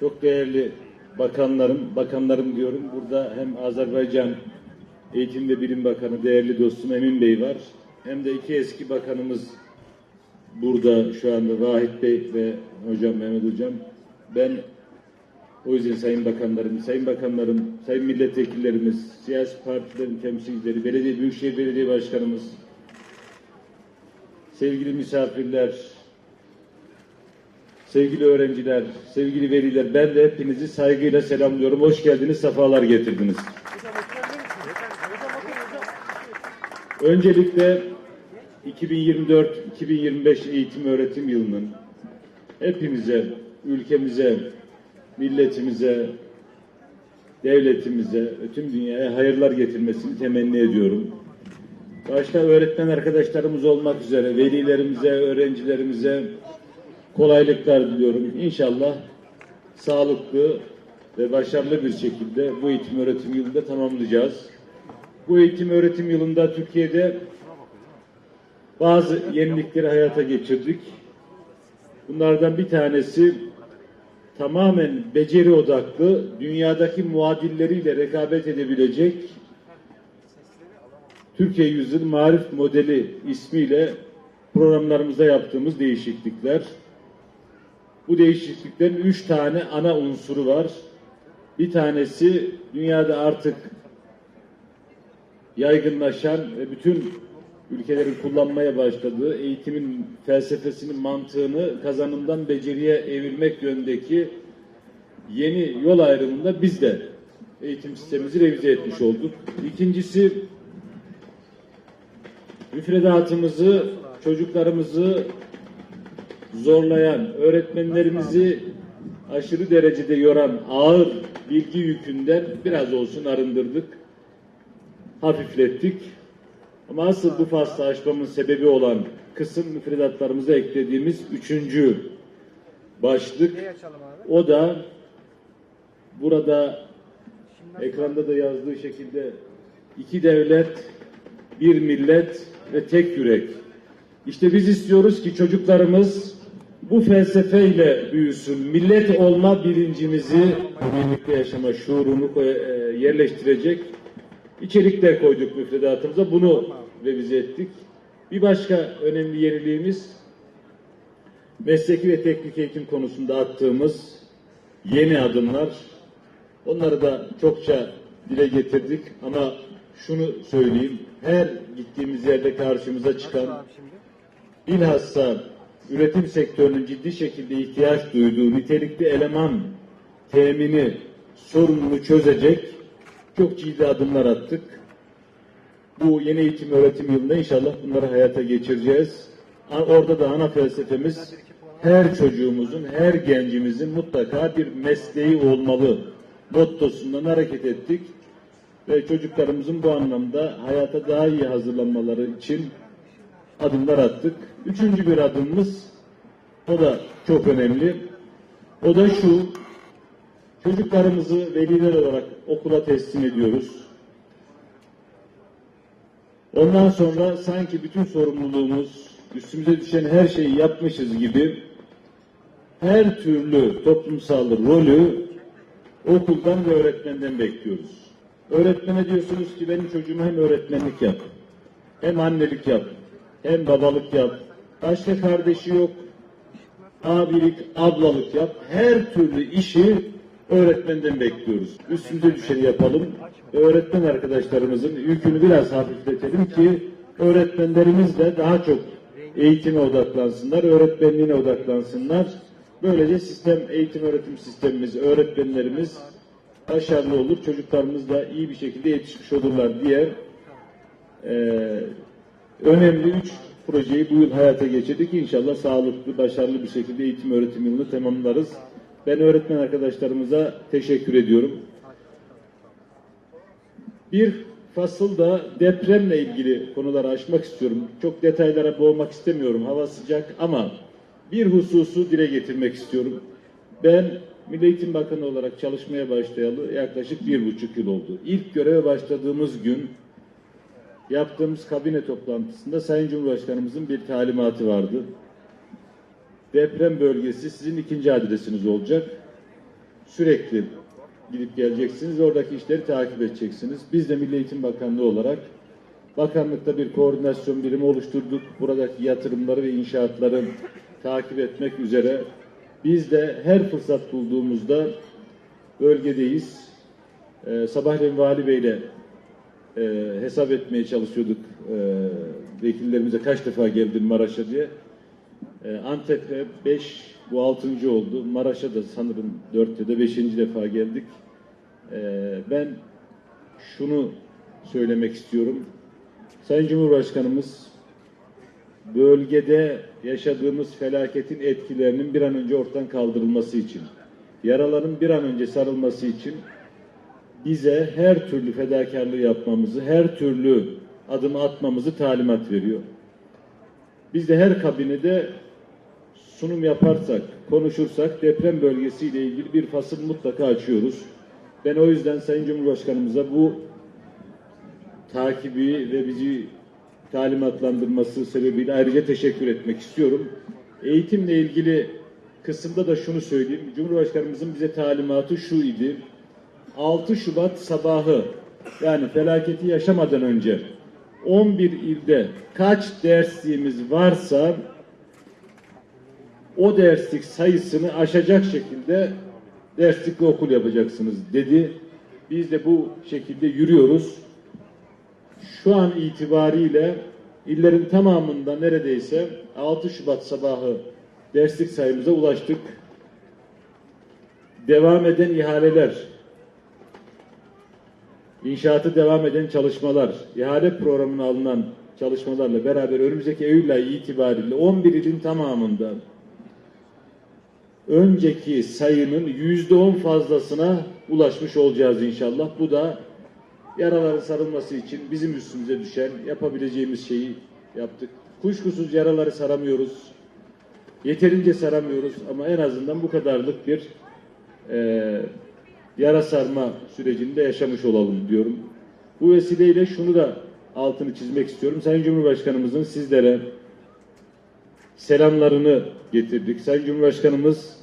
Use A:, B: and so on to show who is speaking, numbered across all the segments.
A: çok değerli bakanlarım, bakanlarım diyorum. Burada hem Azerbaycan Eğitim ve Bilim Bakanı değerli dostum Emin Bey var. Hem de iki eski bakanımız burada şu anda Vahit Bey ve hocam Mehmet Hocam. Ben o yüzden sayın bakanlarım, sayın bakanlarım, sayın milletvekillerimiz, siyasi partilerin temsilcileri, belediye, büyükşehir belediye başkanımız, sevgili misafirler, sevgili öğrenciler, sevgili veliler, ben de hepinizi saygıyla selamlıyorum. Hoş geldiniz, sefalar getirdiniz. Öncelikle 2024-2025 eğitim öğretim yılının hepimize, ülkemize, milletimize, devletimize tüm dünyaya hayırlar getirmesini temenni ediyorum. Başta öğretmen arkadaşlarımız olmak üzere velilerimize, öğrencilerimize kolaylıklar diliyorum. İnşallah sağlıklı ve başarılı bir şekilde bu eğitim öğretim yılında tamamlayacağız. Bu eğitim öğretim yılında Türkiye'de bazı yenilikleri hayata geçirdik. Bunlardan bir tanesi tamamen beceri odaklı, dünyadaki muadilleriyle rekabet edebilecek Türkiye Yüzyıl Marif Modeli ismiyle programlarımızda yaptığımız değişiklikler. Bu değişikliklerin üç tane ana unsuru var. Bir tanesi dünyada artık yaygınlaşan ve bütün ülkelerin kullanmaya başladığı eğitimin felsefesinin mantığını kazanımdan beceriye evirmek yönündeki yeni yol ayrımında biz de eğitim sistemimizi revize etmiş olduk. İkincisi müfredatımızı, çocuklarımızı zorlayan, öğretmenlerimizi aşırı derecede yoran ağır bilgi yükünden biraz olsun arındırdık, hafiflettik. Ama asıl bu faslı aşmamın sebebi olan kısım müfredatlarımıza eklediğimiz üçüncü başlık. O da burada ekranda da yazdığı şekilde iki devlet, bir millet ve tek yürek. İşte biz istiyoruz ki çocuklarımız bu felsefeyle büyüsün. Millet olma bilincimizi, birlikte yaşama şuurunu e, yerleştirecek içerikler koyduk müfredatımıza. Bunu revize ettik. Bir başka önemli yeniliğimiz mesleki ve teknik eğitim konusunda attığımız yeni adımlar. Onları da çokça dile getirdik ama şunu söyleyeyim. Her gittiğimiz yerde karşımıza çıkan bilhassa üretim sektörünün ciddi şekilde ihtiyaç duyduğu nitelikli eleman temini sorununu çözecek çok ciddi adımlar attık. Bu yeni eğitim öğretim yılında inşallah bunları hayata geçireceğiz. Orada da ana felsefemiz her çocuğumuzun, her gencimizin mutlaka bir mesleği olmalı mottosundan hareket ettik. Ve çocuklarımızın bu anlamda hayata daha iyi hazırlanmaları için adımlar attık. Üçüncü bir adımımız, o da çok önemli. O da şu, çocuklarımızı veliler olarak okula teslim ediyoruz. Ondan sonra sanki bütün sorumluluğumuz, üstümüze düşen her şeyi yapmışız gibi her türlü toplumsal rolü okuldan ve öğretmenden bekliyoruz. Öğretmene diyorsunuz ki benim çocuğuma hem öğretmenlik yap, hem annelik yap, hem babalık yap. Başka kardeşi yok, abilik, ablalık yap. Her türlü işi öğretmenden bekliyoruz. Üstümüze düşeni yapalım. Öğretmen arkadaşlarımızın yükünü biraz hafifletelim ki öğretmenlerimiz de daha çok eğitime odaklansınlar, öğretmenliğine odaklansınlar. Böylece sistem, eğitim öğretim sistemimiz, öğretmenlerimiz başarılı olur, çocuklarımız da iyi bir şekilde yetişmiş olurlar diye eee önemli üç projeyi bu yıl hayata geçirdik. İnşallah sağlıklı, başarılı bir şekilde eğitim öğretim yılını tamamlarız. Ben öğretmen arkadaşlarımıza teşekkür ediyorum. Bir fasıl da depremle ilgili konuları açmak istiyorum. Çok detaylara boğmak istemiyorum. Hava sıcak ama bir hususu dile getirmek istiyorum. Ben Milli Eğitim Bakanı olarak çalışmaya başlayalı yaklaşık bir buçuk yıl oldu. İlk göreve başladığımız gün yaptığımız kabine toplantısında Sayın Cumhurbaşkanımızın bir talimatı vardı. Deprem bölgesi sizin ikinci adresiniz olacak. sürekli gidip geleceksiniz. Oradaki işleri takip edeceksiniz. Biz de Milli Eğitim Bakanlığı olarak bakanlıkta bir koordinasyon birimi oluşturduk. Buradaki yatırımları ve inşaatları takip etmek üzere biz de her fırsat bulduğumuzda bölgedeyiz. Ee, sabahleyin Vali Bey'le e, hesap etmeye çalışıyorduk e, vekillerimize kaç defa geldin Maraş'a diye. E, Antep'e 5, bu 6. oldu. Maraş'a da sanırım 4 ya da 5. defa geldik. E, ben şunu söylemek istiyorum. Sayın Cumhurbaşkanımız bölgede yaşadığımız felaketin etkilerinin bir an önce ortadan kaldırılması için, yaraların bir an önce sarılması için bize her türlü fedakarlığı yapmamızı, her türlü adım atmamızı talimat veriyor. Biz de her kabinede sunum yaparsak, konuşursak deprem bölgesiyle ilgili bir fasıl mutlaka açıyoruz. Ben o yüzden Sayın Cumhurbaşkanımıza bu takibi ve bizi talimatlandırması sebebiyle ayrıca teşekkür etmek istiyorum. Eğitimle ilgili kısımda da şunu söyleyeyim. Cumhurbaşkanımızın bize talimatı şu idi. 6 Şubat sabahı yani felaketi yaşamadan önce 11 ilde kaç dersliğimiz varsa o derslik sayısını aşacak şekilde derslikli okul yapacaksınız dedi. Biz de bu şekilde yürüyoruz. Şu an itibariyle illerin tamamında neredeyse 6 Şubat sabahı derslik sayımıza ulaştık. Devam eden ihaleler, İnşaatı devam eden çalışmalar, ihale programına alınan çalışmalarla beraber önümüzdeki Eylül ayı itibariyle 11 ilin tamamında önceki sayının yüzde on fazlasına ulaşmış olacağız inşallah. Bu da yaraların sarılması için bizim üstümüze düşen yapabileceğimiz şeyi yaptık. Kuşkusuz yaraları saramıyoruz. Yeterince saramıyoruz ama en azından bu kadarlık bir eee yara sarma sürecinde yaşamış olalım diyorum. Bu vesileyle şunu da altını çizmek istiyorum. Sayın Cumhurbaşkanımızın sizlere selamlarını getirdik. Sayın Cumhurbaşkanımız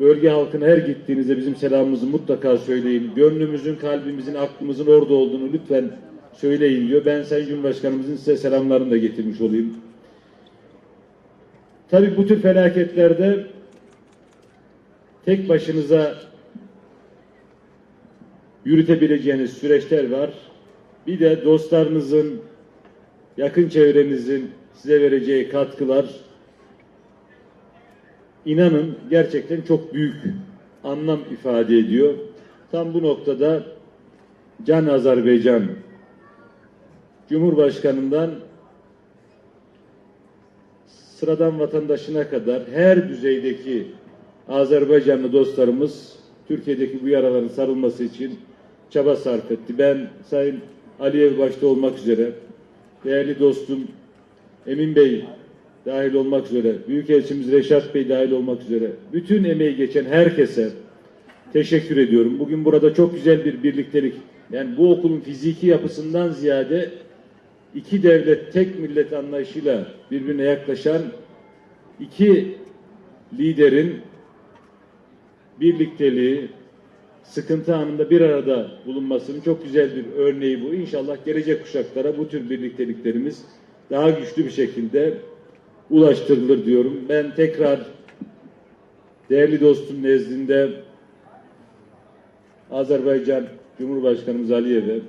A: bölge halkına her gittiğinizde bizim selamımızı mutlaka söyleyin. Gönlümüzün, kalbimizin, aklımızın orada olduğunu lütfen söyleyin diyor. Ben Sayın Cumhurbaşkanımızın size selamlarını da getirmiş olayım. Tabii bu tür felaketlerde tek başınıza yürütebileceğiniz süreçler var. Bir de dostlarınızın, yakın çevrenizin size vereceği katkılar inanın gerçekten çok büyük anlam ifade ediyor. Tam bu noktada Can Azerbaycan Cumhurbaşkanından sıradan vatandaşına kadar her düzeydeki Azerbaycanlı dostlarımız Türkiye'deki bu yaraların sarılması için çaba sarf etti. Ben Sayın Aliyev başta olmak üzere, değerli dostum Emin Bey dahil olmak üzere, Büyükelçimiz Reşat Bey dahil olmak üzere, bütün emeği geçen herkese teşekkür ediyorum. Bugün burada çok güzel bir birliktelik, yani bu okulun fiziki yapısından ziyade iki devlet, tek millet anlayışıyla birbirine yaklaşan iki liderin birlikteliği, sıkıntı anında bir arada bulunmasının çok güzel bir örneği bu. İnşallah gelecek kuşaklara bu tür birlikteliklerimiz daha güçlü bir şekilde ulaştırılır diyorum. Ben tekrar değerli dostum nezdinde Azerbaycan Cumhurbaşkanımız Aliyev'e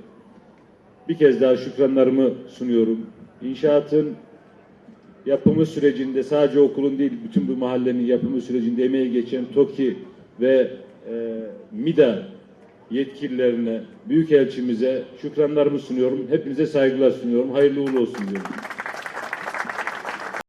A: bir kez daha şükranlarımı sunuyorum. İnşaatın yapımı sürecinde sadece okulun değil bütün bu mahallenin yapımı sürecinde emeği geçen TOKİ ve e, MİDA yetkililerine, büyükelçimize şükranlarımı sunuyorum. Hepinize saygılar sunuyorum. Hayırlı uğurlu olsun diyorum.